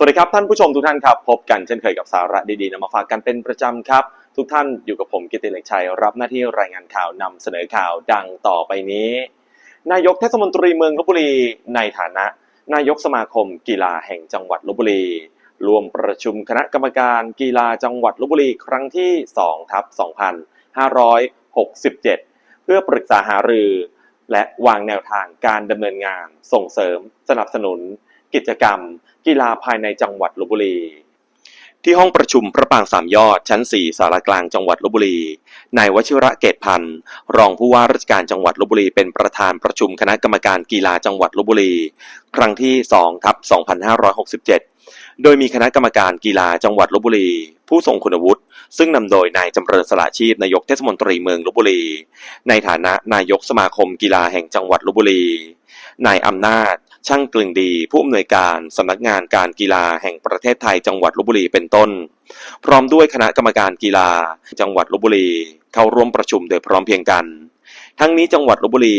สวัสดีครับท่านผู้ชมทุกท่านครับ พบกันเช่นเคยกับสาระดีๆนำมาฝากกันเป็นประจำครับ ทุกท่านอยู่กับผมกิติเหล็กชัย รับหน้าที่รายงานข่าวนำเสนอข่าวดังต่อไปนี้ นายกเทศมนตรีเมืองลบบุรี ในฐานะ นายกสมาคมกีฬาแห่งจังหวัดลบบุรีรวมประชุมคณะกรรมการกีฬาจังหวัดลบบุรีครั้งที่2ทับ2567 เพื่อปรึกษาหารือ และวางแนวทางการดำเนินงาน ส่งเสริม สนับสนุน กิจกรรม กีฬาภายในจังหวัดลบบุรี ที่ห้องประชุมพระปางสามยอด ชั้น 4 สารกลางจังหวัดลบบุรีนายวชิระเกตพันธ์รองผู้ว่าราชการจังหวัดลบบุรีเป็นประธานประชุมคณะกรรมการกีฬาจังหวัดลบบุรี ครั้งที่2ทับ2567โดยมีคณะกรรมการกีฬาจังหวัดลบบุรี ผู้ทรงคุณวุฒิซึ่งนำโดยนายจำเริญสละชีพนายกเทศมนตรีเมืองลบบุรี ในฐานะนายกสมาคมกีฬาแห่งจังหวัดลบบุรี นายอำนาจ ช่างกลึงดี ผู้อำนวยการสำนักงานการกีฬาแห่งประเทศไทยจังหวัดลบบุรีเป็นต้น พร้อมด้วยคณะกรรมการกีฬา จังหวัดลบบุรี เข้าร่วมประชุมโดยพร้อมเพียงกัน ทั้งนี้จังหวัดลบบุรี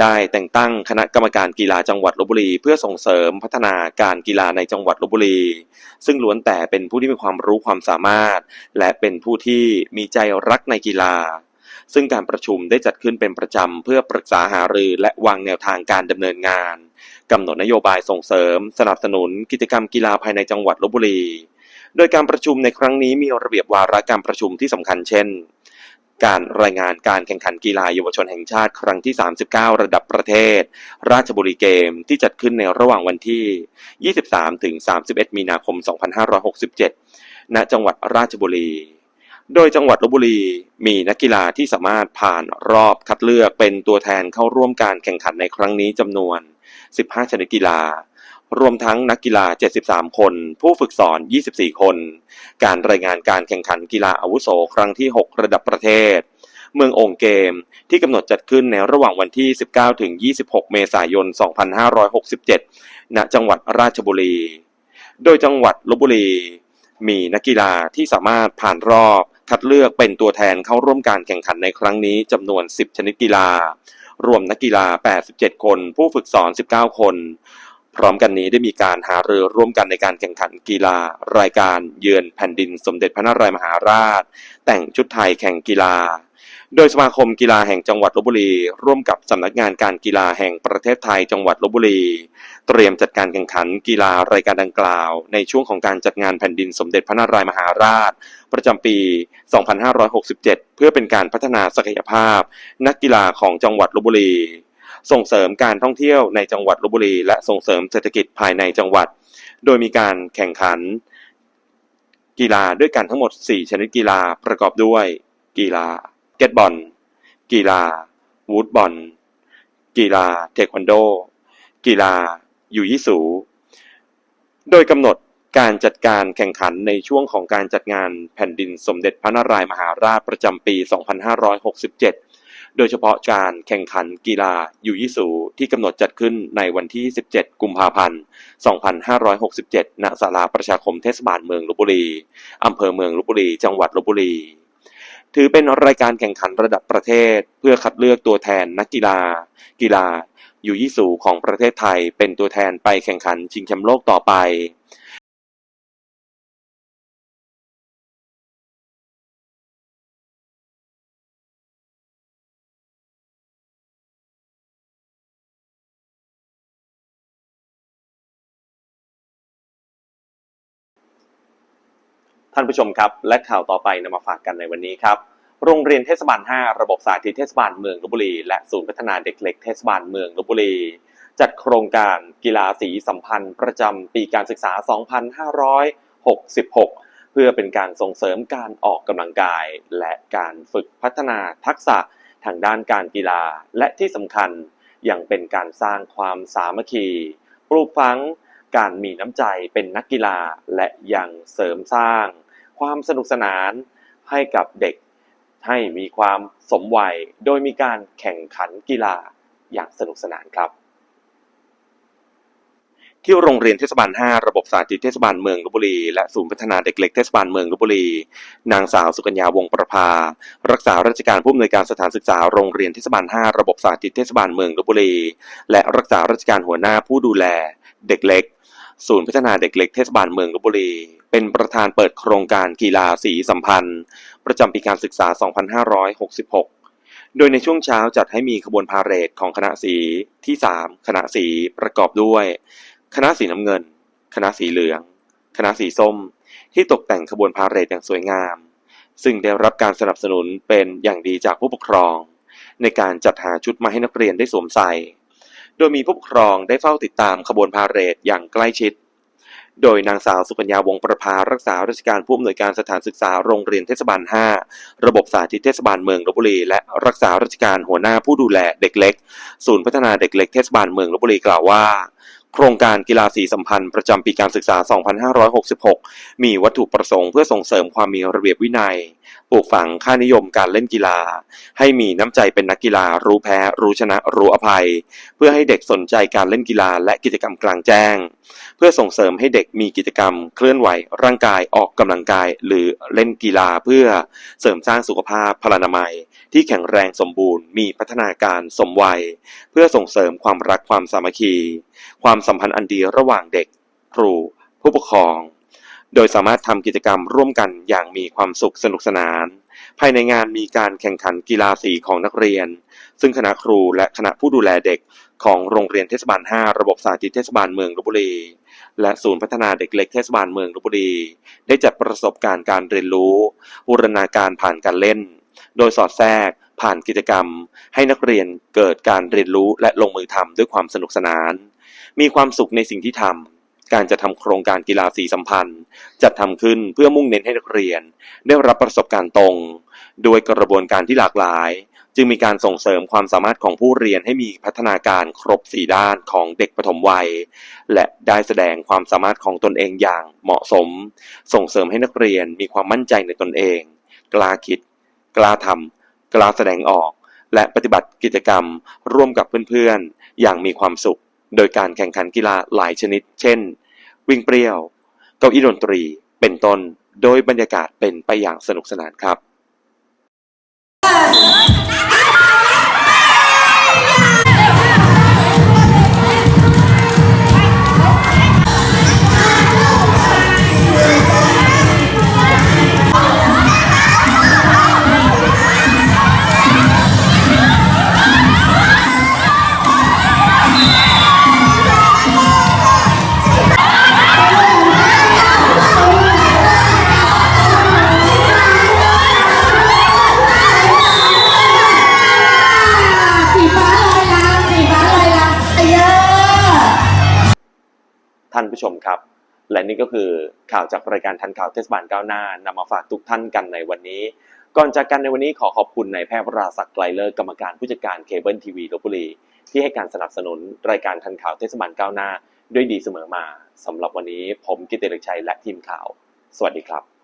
ได้แต่งตั้งคณะกรรมการกีฬาจังหวัดลบบุรี เพื่อส่งเสริมพัฒนาการกีฬาในจังหวัดลบบุรี ซึ่งล้วนแต่เป็นผู้ที่มีความรู้ความสามารถ และเป็นผู้ที่มีใจรักในกีฬา ซึ่งการประชุมได้จัดขึ้นเป็นประจำเพื่อปรึกษาหารือและวางแนวทางการดำเนินงาน กำหนดนโยบายส่งเสริม สนับสนุน กิจกรรมกีฬาภายในจังหวัดลบบุรี โดยการประชุมในครั้งนี้มีระเบียบวาระการประชุมที่สำคัญเช่น การรายงานการแข่งขันกีฬาเยาวชนแห่งชาติครั้งที่ 39 ระดับประเทศ ราชบุรีเกมที่จัดขึ้นในระหว่างวันที่ 23ถึง31 มีนาคม 2567 ณ จังหวัดราชบุรี โดยจังหวัดลบบุรีมีนักกีฬาที่สามารถผ่านรอบคัดเลือกเป็นตัวแทนเข้าร่วมการแข่งขันในครั้งนี้จำนวน 15 ชนิดกีฬารวมทั้งนักกีฬา 73 คน ผู้ฝึกสอน 24 คน การรายงานการแข่งขันกีฬาอาวุโสครั้งที่ 6 ระดับประเทศ เมืององเกมที่กำหนดจัดขึ้นในระหว่างวันที่ 19 ถึง 26 เมษายน 2567 ณ จังหวัดราชบุรี โดยจังหวัดลบบุรี มีนักกีฬาที่สามารถผ่านรอบ คัดเลือกเป็นตัวแทนเข้าร่วมการแข่งขันในครั้งนี้จำนวน 10 ชนิดกีฬา รวมนักกีฬา 87 คน ผู้ฝึกสอน 19 คน พร้อมกันนี้ได้มีการหารือร่วมกันในการแข่งขันกีฬารายการเยือนแผ่นดินสมเด็จพระนารายมหาราช แต่งชุดไทยแข่งกีฬา โดยสมาคมกีฬาแห่งจังหวัดลบบุรี ร่วมกับสำนักงานการกีฬาแห่งประเทศไทยจังหวัดลบบุรี เตรียมจัดการแข่งขันกีฬารายการดังกล่าว ในช่วงของการจัดงานแผ่นดินสมเด็จพระนารายมหาราช ประจำปี 2567 เพื่อเป็นการพัฒนาศักยภาพ นักกีฬาของจังหวัดลบบุรี ส่งเสริมการท่องเที่ยวในจังหวัดลบบุรี และส่งเสริมเศรษฐกิจภายในจังหวัด โดยมีการแข่งขัน กีฬาด้วยกันทั้งหมด 4 ชนิดกีฬาประกอบด้วย กีฬา เก็ตบอล กีฬา วูดบอล กีฬาเทควันโด กีฬายูยิสู โดยกำหนดการจัดการแข่งขันในช่วงของการจัดงานแผ่นดินสมเด็จพระนารายมหาราชประจำปี 2567 โดยเฉพาะการแข่งขันกีฬายูยิสูที่กำหนดจัดขึ้นในวันที่ 17 กุมภาพันธ์ 2567 ณ ศาลาประชาคมเทศบาลเมืองลบบุรี อำเภอเมืองลบบุรี จังหวัดลบบุรี ถือเป็นรายการแข่งขันระดับประเทศ เพื่อคัดเลือกตัวแทนนักกีฬา กีฬาอยู่ยิสูของประเทศไทยเป็นตัวแทนไปแข่งขันชิงแชมป์โลกต่อไป ท่านผู้ชมครับ และข่าวต่อไปนำมาฝากกันในวันนี้ครับ โรงเรียนเทศบาล 5 ระบบสาธิตเทศบาลเมืองลบบุรี และศูนย์พัฒนาเด็กเล็กเทศบาลเมืองลบบุรี จัดโครงการกีฬาสีสัมพันธ์ ประจำปีการศึกษา 2566 เพื่อเป็นการส่งเสริมการออกกำลังกาย และการฝึกพัฒนาทักษะทางด้านการกีฬา และที่สำคัญยังเป็นการสร้างความสามัคคี ปลูกฝัง การมีน้ำใจเป็นนักกีฬา และยังเสริมสร้าง ความสนุกสนานให้กับเด็ก ให้มีความสมวัย โดยมีการแข่งขันกีฬาอย่างสนุกสนานครับ ที่โรงเรียนเทศบาล 5 ระบบสาธิตเทศบาลเมืองลบบุรี และศูนย์พัฒนาเด็กเล็กเทศบาลเมืองลบบุรี นางสาวสุกัญญาวงศ์ประภา รักษาราชการผู้อำนวยการสถานศึกษาโรงเรียนเทศบาล 5 ระบบสาธิตเทศบาลเมืองลบบุรี และรักษาราชการหัวหน้าผู้ดูแล เด็กเล็ก ศูนย์พัฒนาเด็กเล็กเทศบาลเมืองลบบุรี เป็นประธานเปิดโครงการกีฬาสีสัมพันธ์ ประจำปีการศึกษา 2566 โดยในช่วงเช้าจัดให้มีขบวนพาเหรดของคณะสีที่ 3 คณะสีประกอบด้วย คณะสีน้ำเงิน คณะสีเหลือง คณะสีส้ม ที่ตกแต่งขบวนพาเหรดอย่างสวยงาม ซึ่งได้รับการสนับสนุนเป็นอย่างดีจากผู้ปกครอง ในการจัดหาชุดมาให้นักเรียนได้สวมใส่ โดยมีผู้ปกครองได้เฝ้าติดตามขบวนพาเหรดอย่างใกล้ชิด โดยนางสาวสุกัญญาวงศ์ประภารักษาราชการผู้อำนวยการสถานศึกษาโรงเรียนเทศบาล 5 ระบบสาธิตเทศบาลเมืองลบบุรี และรักษาราชการหัวหน้าผู้ดูแลเด็กเล็ก ศูนย์พัฒนาเด็กเล็กเทศบาลเมืองลบบุรีกล่าวว่า โครงการกีฬาสีสัมพันธ์ประจำปีการศึกษา 2566 มีวัตถุประสงค์เพื่อส่งเสริมความมีระเบียบวินัย ปลูกฝังค่านิยมการเล่นกีฬา ให้มีน้ำใจเป็นนักกีฬา รู้แพ้ รู้ชนะ รู้อภัย เพื่อให้เด็กสนใจการเล่นกีฬาและกิจกรรมกลางแจ้ง เพื่อส่งเสริมให้เด็กมีกิจกรรม เคลื่อนไหว ร่างกายออกกำลังกาย หรือเล่นกีฬาเพื่อเสริมสร้างสุขภาพพลานามัย ที่แข็งแรงสมบูรณ์ มีพัฒนาการสมวัย เพื่อส่งเสริมความรักความสามัคคี ความความสัมพันธ์อันดีระหว่างเด็ก ครู ผู้ปกครอง โดยสามารถทำกิจกรรมร่วมกันอย่างมีความสุขสนุกสนาน ภายในงานมีการแข่งขันกีฬาสีของนักเรียน ซึ่งคณะครูและคณะผู้ดูแลเด็กของโรงเรียนเทศบาล 5 ระบบสาธิตเทศบาลเมืองลบบุรี และศูนย์พัฒนาเด็กเล็กเทศบาลเมืองลบบุรี ได้จัดประสบการณ์การเรียนรู้บูรณาการผ่านการเล่น โดยสอดแทรกผ่านกิจกรรม ให้นักเรียนเกิดการเรียนรู้และลงมือทำด้วยความสนุกสนาน มีความสุขในสิ่งที่ทำการจะทำโครงการกีฬาสีสัมพันธ์ จัดทำขึ้นเพื่อมุ่งเน้นให้นักเรียน ได้รับประสบการณ์ตรง โดยกระบวนการที่หลากหลาย จึงมีการส่งเสริมความสามารถของผู้เรียนให้มีพัฒนาการครบ4ด้านของเด็กปฐมวัย และได้แสดงความสามารถของตนเองอย่างเหมาะสม ส่งเสริมให้นักเรียนมีความมั่นใจในตนเอง กล้าคิด กล้าทำกล้าแสดงออกและปฏิบัติกิจกรรมร่วมกับเพื่อนๆ อย่างมีความสุข โดยการแข่งขันกีฬาหลายชนิด เช่น วิ่งเปรี้ยว เก้าอี้ดนตรี เป็นต้น โดยบรรยากาศเป็นไปอย่างสนุกสนานครับ ผู้ชมครับ และนี่ก็คือข่าวจากรายการทันข่าวเทศบาลก้าวหน้านำมาฝากทุกท่านกันในวันนี้ ก่อนจากกันในวันนี้ขอขอบคุณนายแพทย์วราศักดิ์ไกลเลิศกรรมการผู้จัดการเคเบิลทีวีลบบุรีที่ให้การสนับสนุนรายการทันข่าวเทศบาลก้าวหน้า ด้วยดีเสมอมาสำหรับวันนี้ผมกิตติเดชชัยและทีมข่าว สวัสดีครับ